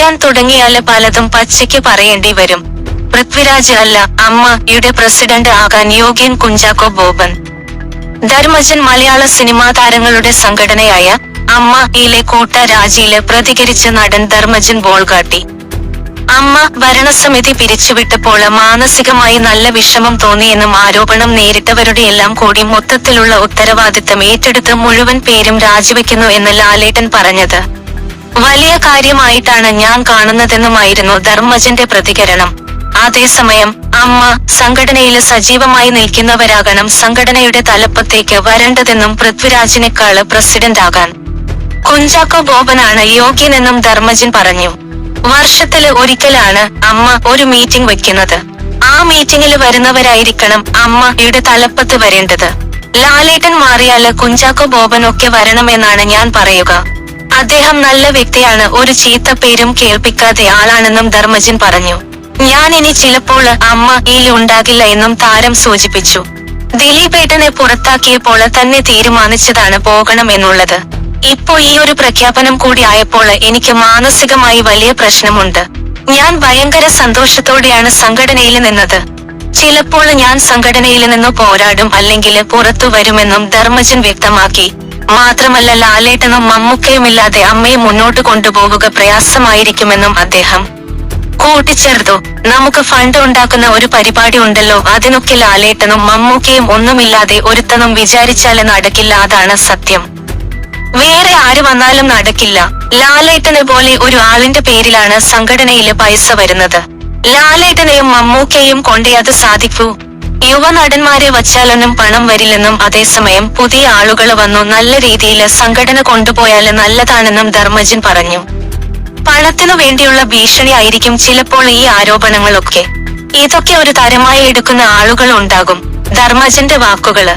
പറയാൻ തുടങ്ങിയാൽ പലതും പച്ചയ്ക്ക് പറയേണ്ടി വരും. പൃഥ്വിരാജ് അല്ല അമ്മ അമ്മയുടെ പ്രസിഡന്റ് ആകാൻ യോഗ്യൻ കുഞ്ചാക്കോ ബോബൻ. ധർമ്മജൻ മലയാള സിനിമാ താരങ്ങളുടെ സംഘടനയായ അമ്മ ഇലെ കൂട്ട രാജിയിൽ പ്രതികരിച്ച നടൻ ധർമ്മജൻ ബോൾഗാട്ടി അമ്മ ഭരണസമിതി പിരിച്ചുവിട്ടപ്പോൾ മാനസികമായി നല്ല വിഷമം തോന്നിയെന്നും ആരോപണം നേരിട്ടവരുടെയെല്ലാം കൂടി മൊത്തത്തിലുള്ള ഉത്തരവാദിത്തം ഏറ്റെടുത്ത് മുഴുവൻ പേരും രാജിവെക്കുന്നു എന്ന് ലാലേട്ടൻ പറഞ്ഞത്. വലിയ കാര്യമായിട്ടാണ് ഞാൻ കാണുന്നതെന്നുമായിരുന്നു ധർമ്മജന്റെ പ്രതികരണം. അതേസമയം അമ്മ സംഘടനയിൽ സജീവമായി നിൽക്കുന്നവരാകണം സംഘടനയുടെ തലപ്പത്തേക്ക് വരേണ്ടതെന്നും പൃഥ്വിരാജിനേക്കാൾ പ്രസിഡന്റ് ആകാൻ കുഞ്ചാക്കോ ബോബനാണ് യോഗ്യനെന്നും ധർമ്മജൻ പറഞ്ഞു. വർഷത്തിൽ ഒരിക്കലാണ് അമ്മ ഒരു മീറ്റിംഗ് വെക്കുന്നത്. ആ മീറ്റിംഗിൽ വരുന്നവരായിരിക്കണം അമ്മയുടെ തലപ്പത്ത് വരേണ്ടത്. ലാലേട്ടൻ മാറിയാൽ കുഞ്ചാക്കോ ബോബനൊക്കെ വരണമെന്നാണ് ഞാൻ പറയുക. അദ്ദേഹം നല്ല വ്യക്തിയാണ്. ഒരു ചീത്ത പേരും കേൾപ്പിക്കാതെ ആളാണെന്നും ധർമ്മജൻ പറഞ്ഞു. ഞാൻ ഇനി ചിലപ്പോൾ അമ്മ ഈ ഉണ്ടാകില്ല എന്നും താരം സൂചിപ്പിച്ചു. ദിലീപേട്ടനെ പുറത്താക്കിയപ്പോൾ തന്നെ തീരുമാനിച്ചതാണ് പോകണം എന്നുള്ളത്. ഇപ്പോ ഈ ഒരു പ്രഖ്യാപനം കൂടി ആയപ്പോൾ എനിക്ക് മാനസികമായി വലിയ പ്രശ്നമുണ്ട്. ഞാൻ ഭയങ്കര സന്തോഷത്തോടെയാണ് സംഘടനയിൽ നിന്നത്. ചിലപ്പോൾ ഞാൻ സംഘടനയിൽ നിന്ന് പോരാടും അല്ലെങ്കിൽ പുറത്തു വരുമെന്നും ധർമ്മജൻ വ്യക്തമാക്കി. മാത്രമല്ല ലാലേട്ടനും മമ്മൂക്കയുമില്ലാതെ അമ്മയെ മുന്നോട്ട് കൊണ്ടുപോവുക പ്രയാസമായിരിക്കുമെന്നും അദ്ദേഹം കൂട്ടിച്ചേർത്തു. നമുക്ക് ഫണ്ട് ഉണ്ടാക്കുന്ന ഒരു പരിപാടി ഉണ്ടല്ലോ അതിനൊക്കെ ലാലേട്ടനും മമ്മൂക്കയും ഒന്നുമില്ലാതെ ഒരുത്തനും വിചാരിച്ചാൽ നടക്കില്ല അതാണ് സത്യം. വേറെ ആര് വന്നാലും നടക്കില്ല. ലാലേട്ടനെ പോലെ ഒരു ആളിന്റെ പേരിലാണ് സംഘടനയിലെ പൈസ വരുന്നത്. ലാലേട്ടനെയും മമ്മൂക്കയും കൊണ്ടേ അത് സാധിക്കൂ. യുവനടന്മാരെ വച്ചാലൊന്നും പണം വരില്ലെന്നും അതേസമയം പുതിയ ആളുകൾ വന്നു നല്ല രീതിയിൽ സംഘടന കൊണ്ടുപോയാൽ നല്ലതാണെന്നും ധർമ്മജൻ പറഞ്ഞു. പണത്തിനു വേണ്ടിയുള്ള ഭീഷണി ആയിരിക്കും ചിലപ്പോൾ ഈ ആരോപണങ്ങളൊക്കെ. ഇതൊക്കെ ഒരു തരമായി എടുക്കുന്ന ആളുകൾ ഉണ്ടാകും. ധർമ്മജന്റെ വാക്കുകൾ.